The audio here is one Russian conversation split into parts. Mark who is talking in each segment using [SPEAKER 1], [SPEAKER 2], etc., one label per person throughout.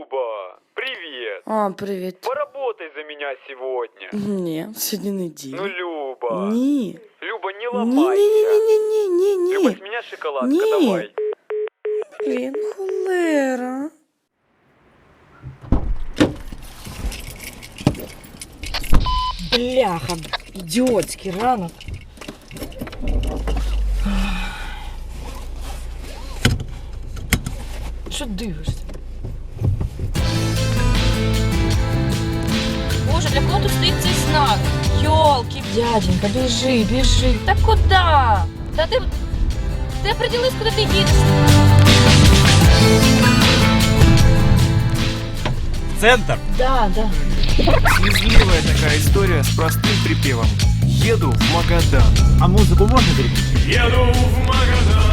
[SPEAKER 1] Люба, привет.
[SPEAKER 2] А, привіт.
[SPEAKER 1] Поработай за меня сегодня.
[SPEAKER 2] Ні, сьогодні
[SPEAKER 1] Ну,
[SPEAKER 2] неділя.
[SPEAKER 1] Люба.
[SPEAKER 2] Ні.
[SPEAKER 1] Люба, не
[SPEAKER 2] Ні,
[SPEAKER 1] ломайся.
[SPEAKER 2] ні, ні, ні, ні, ні,
[SPEAKER 1] Люба,
[SPEAKER 2] ні.
[SPEAKER 1] с меня шоколадка,
[SPEAKER 2] Ні.
[SPEAKER 1] давай.
[SPEAKER 2] Блін, холера.
[SPEAKER 3] Бляха, ідіотський ранок. Що дивишся?
[SPEAKER 4] для кого тут стоїть цей знак? Йолки.
[SPEAKER 3] Дяденька, біжи, біжи.
[SPEAKER 4] Та куди? Та ти, ти приділись, куди ти їдеш.
[SPEAKER 5] Центр.
[SPEAKER 3] Да, да.
[SPEAKER 6] Слезливая такая история с простым припевом. Еду в Магадан.
[SPEAKER 5] А музыку можно переключить?
[SPEAKER 6] Еду в Магадан.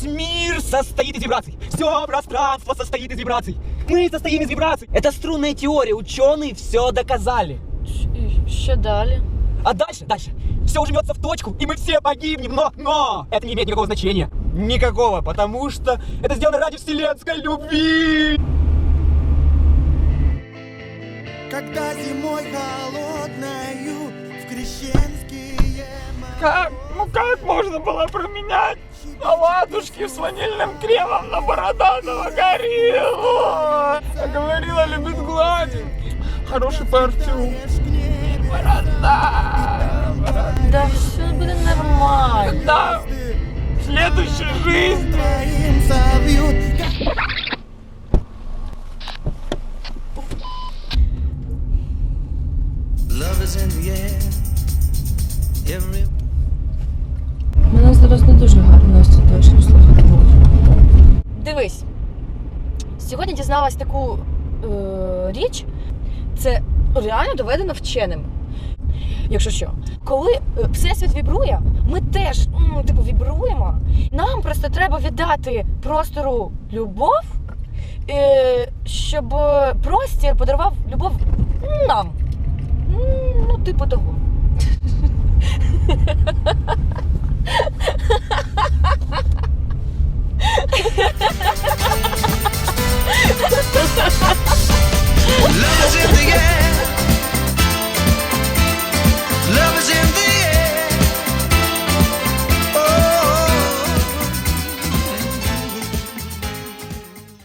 [SPEAKER 5] Весь мир состоит из вибраций. Все пространство состоит из вибраций. Мы состоим из вибраций. Это струнная теория. Ученые все доказали.
[SPEAKER 4] І Що далі?
[SPEAKER 5] А дальше, дальше. Все ужмется в точку, и мы все погибнем. Но, но, это не имеет никакого значения. Никакого, потому что это сделано ради вселенской любви.
[SPEAKER 7] Когда зимой холодною в крещенские
[SPEAKER 5] Как? Ну как можно было променять оладушки с ванильным кремом на Бороданова гориллу? А говорила, любит гладенький. Хороший парфюм. Борода. Борода.
[SPEAKER 4] Да все буде нормально.
[SPEAKER 5] Да. Следующая жизнь.
[SPEAKER 7] совьют. Love is in the air. Every
[SPEAKER 3] зараз не дуже гарно це слухати.
[SPEAKER 4] Дивись. Сьогодні дізналась таку е, річ. Це реально доведено вченим. Якщо що, коли е, всесвіт вібрує, ми теж м, типу вібруємо. Нам просто треба віддати простору любов, е, щоб е, простір подарував любов нам. Ну, типу того.